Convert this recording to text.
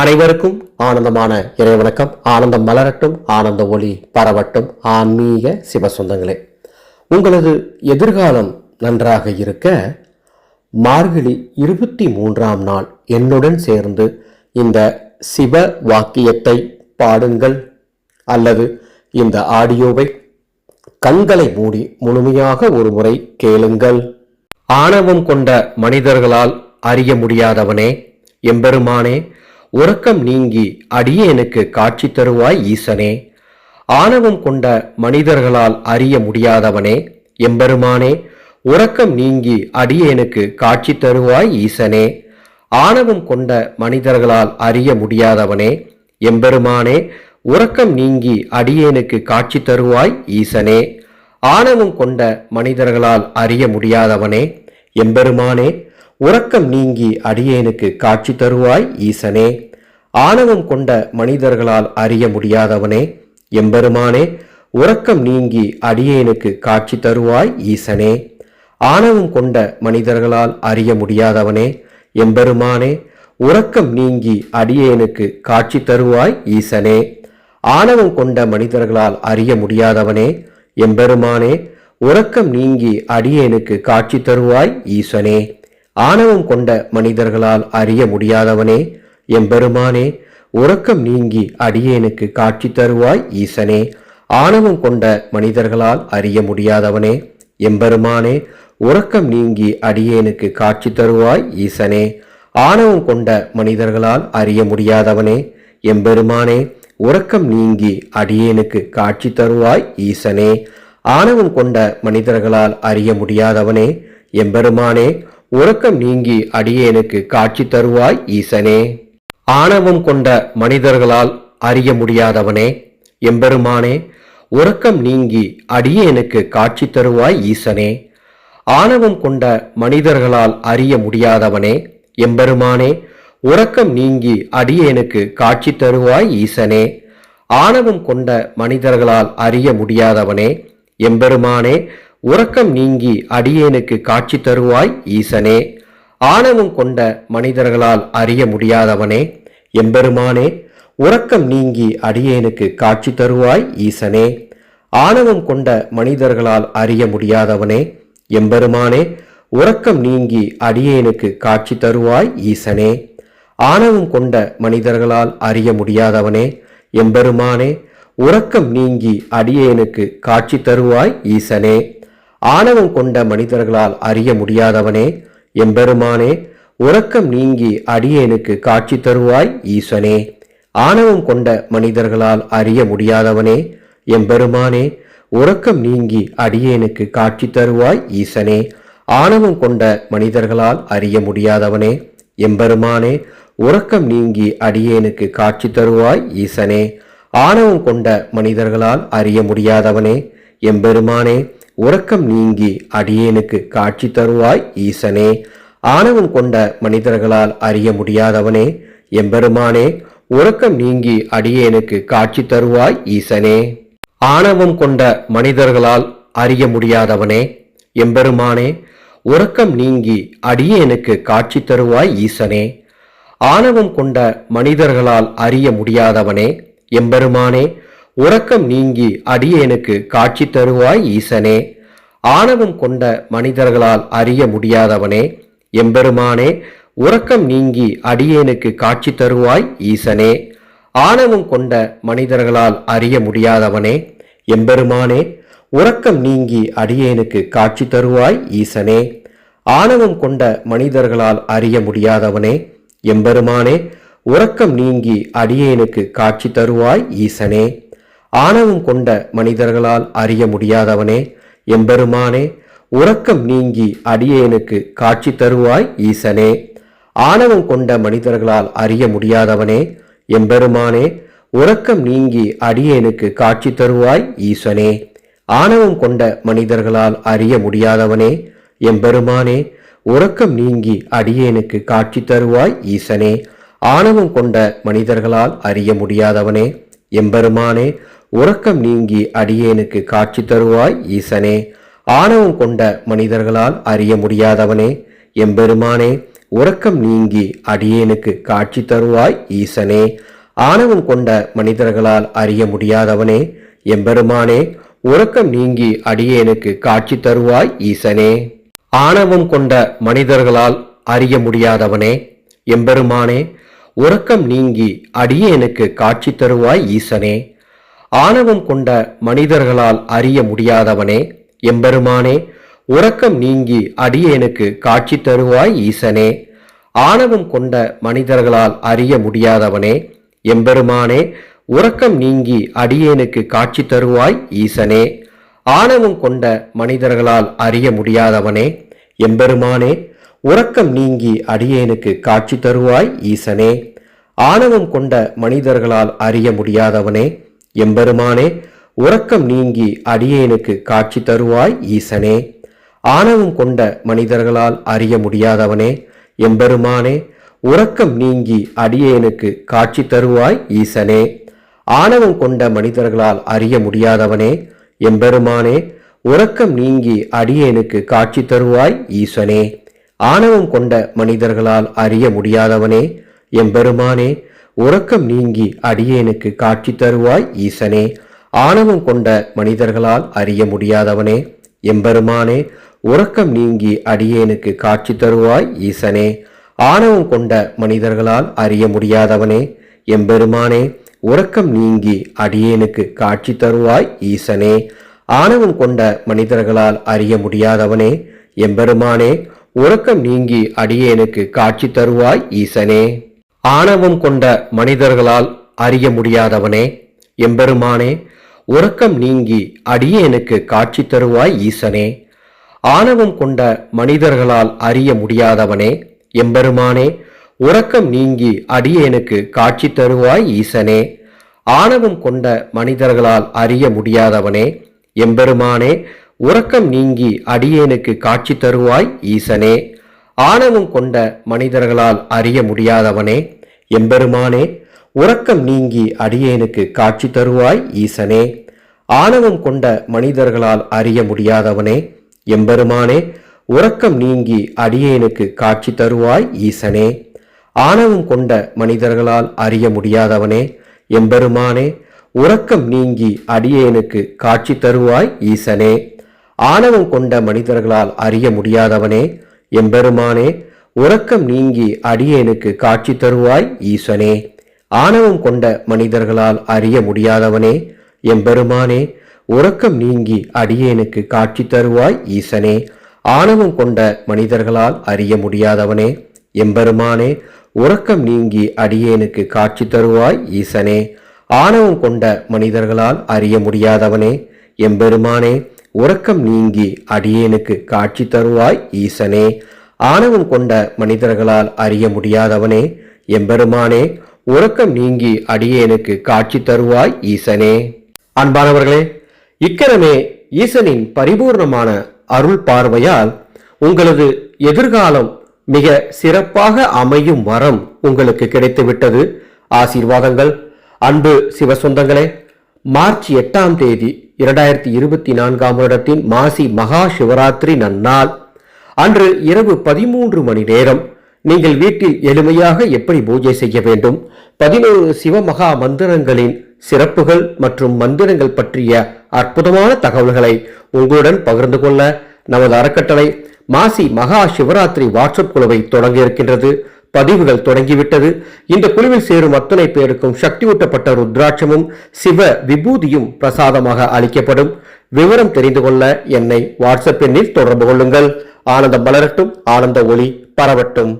அனைவருக்கும் ஆனந்தமான இறைவணக்கம். ஆனந்தம் மலரட்டும் ஆனந்த ஒளி பரவட்டும். ஆன்மீக சிவசொந்தங்களே உங்களது எதிர்காலம் நன்றாக இருக்க மார்கழி இருபத்தி மூன்றாம் நாள் என்னுடன் சேர்ந்து இந்த சிவ வாக்கியத்தை பாடுங்கள் அல்லது இந்த ஆடியோவை கண்களை மூடி முழுமையாக ஒரு முறை கேளுங்கள். ஆணவம் கொண்ட மனிதர்களால் அறிய முடியாதவனே எம்பெருமானே உறக்கம் நீங்கி அடியேனுக்கு காட்சி தருவாய் ஈசனே. ஆணவம் கொண்ட மனிதர்களால் அறிய முடியாதவனே எம்பெருமானே உறக்கம் நீங்கி அடியேனுக்கு காட்சி தருவாய் ஈசனே. ஆணவம் கொண்ட மனிதர்களால் அறிய முடியாதவனே எம்பெருமானே உறக்கம் நீங்கி அடியேனுக்கு காட்சி தருவாய் ஈசனே. ஆணவம் கொண்ட மனிதர்களால் அறிய முடியாதவனே எம்பெருமானே உறக்கம் நீங்கி அடியேனுக்கு காட்சி தருவாய் ஈசனே. ஆணவம் கொண்ட மனிதர்களால் அறிய முடியாதவனே. எம்பெருமானே உறக்கம் நீங்கி அடியேனுக்கு காட்சி தருவாய் ஈசனே. ஆணவம் கொண்ட மனிதர்களால் அறிய முடியாதவனே. எம்பெருமானே உறக்கம் நீங்கி அடியேனுக்கு காட்சி தருவாய் ஈசனே. ஆணவம் கொண்ட மனிதர்களால் அறிய முடியாதவனே. எம்பெருமானே உறக்கம் நீங்கி அடியேனுக்கு காட்சி தருவாய் ஈசனே. ஆணவம் கொண்ட மனிதர்களால் அறிய முடியாதவனே எம்பெருமானே உறக்கம் நீங்கி அடியேனுக்கு காட்சி தருவாய் ஈசனே. ஆணவம் கொண்ட மனிதர்களால் அறிய முடியாதவனே எம்பெருமானே உறக்கம் நீங்கி அடியேனுக்கு காட்சி தருவாய் ஈசனே. ஆணவம் கொண்ட மனிதர்களால் அறிய முடியாதவனே எம்பெருமானே உறக்கம் நீங்கி அடியேனுக்கு காட்சி தருவாய் ஈசனே. ஆணவம் கொண்ட மனிதர்களால் அறிய முடியாதவனே எம்பெருமானே உறக்கம் நீங்கி அடியேனுக்கு காட்சி தருவாய் ஈசனே. ஆணவம் கொண்ட மனிதர்களால் அறிய முடியாதவனே எம்பெருமானே உறக்கம் நீங்கி அடியேனுக்கு காட்சி தருவாய் ஈசனே. ஆணவம் கொண்ட மனிதர்களால் அறிய முடியாதவனே எம்பெருமானே உறக்கம் நீங்கி அடியேனுக்கு காட்சி தருவாய் ஈசனே. ஆணவம் கொண்ட மனிதர்களால் அறிய முடியாதவனே எம்பெருமானே உறக்கம் நீங்கி அடியேனுக்கு காட்சி தருவாய் ஈசனே. ஆணவம் கொண்ட மனிதர்களால் அறிய முடியாதவனே. எம்பெருமானே உறக்கம் நீங்கி அடியேனுக்கு காட்சி தருவாய் ஈசனே. ஆணவம் கொண்ட மனிதர்களால் அறிய முடியாதவனே. எம்பெருமானே உறக்கம் நீங்கி அடியேனுக்கு காட்சி தருவாய் ஈசனே. ஆணவம் கொண்ட மனிதர்களால் அறிய முடியாதவனே. எம்பெருமானே உறக்கம் நீங்கி அடியேனுக்கு காட்சி தருவாய் ஈசனே. ஆணவம் கொண்ட மனிதர்களால் அறிய முடியாதவனே எம்பெருமானே உறக்கம் நீங்கி அடியேனுக்கு காட்சி தருவாய் ஈசனே. ஆணவம் கொண்ட மனிதர்களால் அறிய முடியாதவனே எம்பெருமானே உறக்கம் நீங்கி அடியேனுக்கு காட்சி தருவாய் ஈசனே. ஆணவம் கொண்ட மனிதர்களால் அறிய முடியாதவனே எம்பெருமானே உறக்கம் நீங்கி அடியேனுக்கு காட்சி தருவாய் ஈசனே. ஆணவம் கொண்ட மனிதர்களால் அறிய முடியாதவனே எம்பெருமானே உறக்கம் நீங்கி அடியேனுக்கு காட்சி தருவாய் ஈசனே. ஆணவம் கொண்ட மனிதர்களால் அறிய முடியாதவனே. எம்பெருமானே உறக்கம் நீங்கி அடியேனுக்கு காட்சி தருவாய் ஈசனே. ஆணவம் கொண்ட மனிதர்களால் அறிய முடியாதவனே. எம்பெருமானே உறக்கம் நீங்கி அடியேனுக்கு காட்சி தருவாய் ஈசனே. ஆணவம் கொண்ட மனிதர்களால் அறிய முடியாதவனே. எம்பெருமானே உறக்கம் நீங்கி அடியேனுக்கு காட்சி தருவாய் ஈசனே. ஆணவம் கொண்ட மனிதர்களால் அறிய முடியாதவனே எம்பெருமானே உறக்கம் நீங்கி அடியேனுக்கு காட்சி தருவாய் ஈசனே. ஆணவம் கொண்ட மனிதர்களால் அறிய முடியாதவனே எம்பெருமானே உறக்கம் நீங்கி அடியேனுக்கு காட்சி தருவாய் ஈசனே. ஆணவம் கொண்ட மனிதர்களால் அறிய முடியாதவனே எம்பெருமானே உறக்கம் நீங்கி அடியேனுக்கு காட்சி தருவாய் ஈசனே. ஆணவம் கொண்ட மனிதர்களால் அறிய முடியாதவனே எம்பெருமானே உறக்கம் நீங்கி அடியேனுக்கு காட்சி தருவாய் ஈசனே. ஆணவம் கொண்ட மனிதர்களால் அறிய முடியாதவனே எம்பெருமானே உறக்கம் நீங்கி அடியேனுக்கு காட்சி தருவாய் ஈசனே. ஆணவம் கொண்ட மனிதர்களால் அறிய முடியாதவனே எம்பெருமானே உறக்கம் நீங்கி அடியேனுக்கு காட்சி தருவாய் ஈசனே. ஆணவம் கொண்ட மனிதர்களால் அறிய முடியாதவனே எம்பெருமானே உறக்கம் நீங்கி அடியேனுக்கு காட்சி தருவாய் ஈசனே. ஆணவம் கொண்ட மனிதர்களால் அறிய முடியாதவனே. எம்பெருமானே உறக்கம் நீங்கி அடியேனுக்கு காட்சி தருவாய் ஈசனே. ஆணவம் கொண்ட மனிதர்களால் அறிய முடியாதவனே. எம்பெருமானே உறக்கம் நீங்கி அடியேனுக்கு காட்சி தருவாய் ஈசனே. ஆணவம் கொண்ட மனிதர்களால் அறிய முடியாதவனே. எம்பெருமானே உறக்கம் நீங்கி அடியேனுக்கு காட்சி தருவாய் ஈசனே. ஆணவம் கொண்ட மனிதர்களால் அறிய முடியாதவனே எம்பெருமானே உறக்கம் நீங்கி அடியேனுக்கு காட்சி தருவாய் ஈசனே. ஆணவம் கொண்ட மனிதர்களால் அறிய முடியாதவனே எம்பெருமானே உறக்கம் நீங்கி அடியேனுக்கு காட்சி தருவாய் ஈசனே. ஆணவம் கொண்ட மனிதர்களால் அறிய முடியாதவனே எம்பெருமானே உறக்கம் நீங்கி அடியேனுக்கு காட்சி தருவாய் ஈசனே. ஆணவம் கொண்ட மனிதர்களால் அறிய முடியாதவனே எம்பெருமானே உறக்கம் நீங்கி அடியேனுக்கு காட்சி தருவாய் ஈசனே. ஆணவம் கொண்ட மனிதர்களால் அறிய முடியாதவனே எம்பெருமானே உறக்கம் நீங்கி அடியேனுக்கு காட்சி தருவாய் ஈசனே. ஆணவம் கொண்ட மனிதர்களால் அறிய முடியாதவனே எம்பெருமானே உறக்கம் நீங்கி அடியேனுக்கு காட்சி தருவாய் ஈசனே. ஆணவம் கொண்ட மனிதர்களால் அறிய முடியாதவனே எம்பெருமானே உறக்கம் நீங்கி அடியேனுக்கு காட்சி தருவாய் ஈசனே. ஆணவம் கொண்ட மனிதர்களால் அறிய முடியாதவனே. எம்பெருமானே உறக்கம் நீங்கி அடியேனுக்கு காட்சி தருவாய் ஈசனே. ஆணவம் கொண்ட மனிதர்களால் அறிய முடியாதவனே. எம்பெருமானே உறக்கம் நீங்கி அடியேனுக்கு காட்சி தருவாய் ஈசனே. ஆணவம் கொண்ட மனிதர்களால் அறிய முடியாதவனே. எம்பெருமானே உறக்கம் நீங்கி அடியேனுக்கு காட்சி தருவாய் ஈசனே. ஆணவம் கொண்ட மனிதர்களால் அறிய முடியாதவனே எம்பெருமானே உறக்கம் நீங்கி அடியேனுக்கு காட்சி தருவாய் ஈசனே. ஆணவம் கொண்ட மனிதர்களால் அறிய முடியாதவனே எம்பெருமானே உறக்கம் நீங்கி அடியேனுக்கு காட்சி தருவாய் ஈசனே. ஆணவம் கொண்ட மனிதர்களால் அறிய முடியாதவனே எம்பெருமானே உறக்கம் நீங்கி அடியேனுக்கு காட்சி தருவாய் ஈசனே. ஆணவம் கொண்ட மனிதர்களால் அறிய முடியாதவனே எம்பெருமானே உறக்கம் நீங்கி அடியேனுக்கு காட்சி தருவாய் ஈசனே. ஆணவம் கொண்ட மனிதர்களால் அறிய முடியாதவனே எம்பெருமானே உறக்கம் நீங்கி அடியேனுக்கு காட்சி தருவாய் ஈசனே. ஆணவம் கொண்ட மனிதர்களால் அறிய முடியாதவனே எம்பெருமானே உறக்கம் நீங்கி அடியேனுக்கு காட்சி தருவாய் ஈசனே. ஆணவம் கொண்ட மனிதர்களால் அறிய முடியாதவனே எம்பெருமானே உறக்கம் நீங்கி அடியேனுக்கு காட்சி தருவாய் ஈசனே. ஆணவம் கொண்ட மனிதர்களால் அறிய முடியாதவனே எம்பெருமானே உறக்கம் நீங்கி அடியேனுக்கு காட்சி தருவாய் ஈசனே. ஆணவம் கொண்ட மனிதர்களால் அறிய முடியாதவனே எம்பெருமானே உறக்கம் நீங்கி அடியேனுக்கு காட்சி தருவாய் ஈசனே. ஆணவம் கொண்ட மனிதர்களால் அறிய முடியாதவனே எம்பெருமானே உறக்கம் நீங்கி அடியேனுக்கு காட்சி தருவாய் ஈசனே. ஆணவம் கொண்ட மனிதர்களால் அறிய முடியாதவனே எம்பெருமானே உறக்கம் நீங்கி அடியேனுக்கு காட்சி தருவாய் ஈசனே. அன்பானவர்களே இக்கரமே ஈசனின் பரிபூர்ணமான அருள் பார்வையால் உங்களது எதிர்காலம் மிக சிறப்பாக அமையும் வரம் உங்களுக்கு கிடைத்துவிட்டது. ஆசீர்வாதங்கள். அன்பு சிவசொந்தங்களே மார்ச் எட்டாம் தேதி இரண்டாயிரத்தி இருபத்தி நான்காம் வருடத்தின் மாசி மகா சிவராத்திரி நன்னாள். அன்று இரவு பதிமூன்று மணி நேரம் நீங்கள் வீட்டில் எளிமையாக எப்படி பூஜை செய்ய வேண்டும்? பதினோரு சிவமகா மந்திரங்களின் சிறப்புகள் மற்றும் மந்திரங்கள் பற்றிய அற்புதமான தகவல்களை உங்களுடன் பகிர்ந்து கொள்ள நமது அறக்கட்டளை மாசி மகா சிவராத்திரி வாட்ஸ்அப் குழுவை தொடங்க இருக்கின்றது பதிவுகள் தொடங்கிவிட்டது. இந்த குழுவில் சேரும் அத்தனை பேருக்கும் சக்தி ஊட்டப்பட்ட ருத்ராட்சமும் சிவ விபூதியும் பிரசாதமாக அளிக்கப்படும். விவரம் தெரிந்து கொள்ள என்னை வாட்ஸ்அப் எண்ணில் தொடர்பு கொள்ளுங்கள். ஆனந்தம் மலரட்டும் ஆனந்த ஒளி பரவட்டும்.